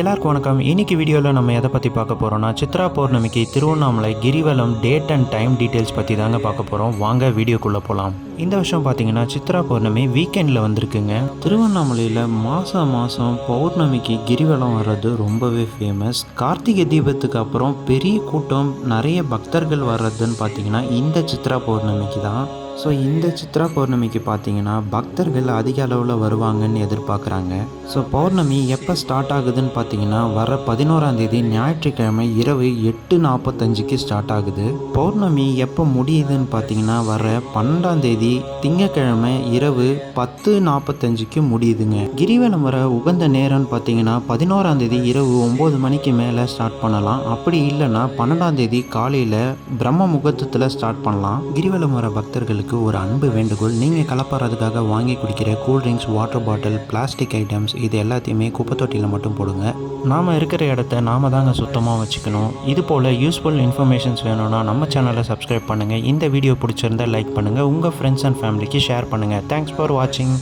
எல்லாருக்கும் வணக்கம். இன்னைக்கு வீடியோவில் நம்ம எதை பற்றி பார்க்க போகிறோம்னா சித்ரா பௌர்ணமிக்கு Tiruvannamalai Girivalam date and time details பற்றி தாங்க பார்க்க போகிறோம் வாங்க வீடியோக்குள்ளே போகலாம் இந்த வருஷம் பார்த்தீங்கன்னா சித்ரா பௌர்ணமி வீக்கெண்டில் வந்திருக்குங்க. திருவண்ணாமலையில் மாதம் மாதம் பௌர்ணமிக்கு கிரிவலம் வர்றது ரொம்பவே ஃபேமஸ் கார்த்திகை தீபத்துக்கு அப்புறம் பெரிய கூட்டம் நிறைய பக்தர்கள் வர்றதுன்னு பார்த்தீங்கன்னா இந்த சித்ரா பௌர்ணமிக்கு தான். ஸோ இந்த சித்ரா பௌர்ணமிக்கு பார்த்தீங்கன்னா பக்தர்கள் அதிக அளவில் வருவாங்கன்னு எதிர்பார்க்குறாங்க. ஸோ பௌர்ணமி எப்போ ஸ்டார்ட் ஆகுதுன்னு பார்த்தீங்கன்னா வர பதினோராம் தேதி ஞாயிற்றுக்கிழமை இரவு எட்டு நாற்பத்தஞ்சுக்கு ஸ்டார்ட் ஆகுது. பௌர்ணமி எப்போ முடியுதுன்னு பார்த்தீங்கன்னா வர பன்னெண்டாம் தேதி திங்கக்கிழமை இரவு பத்து நாற்பத்தஞ்சுக்கு முடியுதுங்க. கிரிவலம் வர உகந்த நேரம்னு பார்த்தீங்கன்னா பதினோராம் தேதி இரவு ஒம்பது மணிக்கு மேலே ஸ்டார்ட் பண்ணலாம். அப்படி இல்லைன்னா பன்னெண்டாம் தேதி காலையில் பிரம்ம முகூர்த்தத்தில் ஸ்டார்ட் பண்ணலாம். கிரிவலம் வர பக்தர்களுக்கு ஒரு அன்பு வேண்டுகோள் நீங்கள் கலப்பாறதுக்காக வாங்கி குடிக்கிற cool drinks water bottle plastic items இது எல்லாத்தையுமே குப்பைத்தொட்டியில் மட்டும் போடுங்க. நாம் இருக்கிற இடத்த நாம தாங்க சுத்தமாக வச்சுக்கணும். இது போல் யூஸ்ஃபுல் இன்ஃபர்மேஷன்ஸ் வேணும்னா நம்ம சேனலை சப்ஸ்கிரைப் பண்ணுங்கள் இந்த வீடியோ பிடிச்சிருந்தா லைக் பண்ணுங்கள் உங்கள் ஃப்ரெண்ட்ஸ் அண்ட் ஃபேமிலிக்கு ஷேர் பண்ணுங்கள் தேங்க்ஸ் ஃபார் வாட்சிங்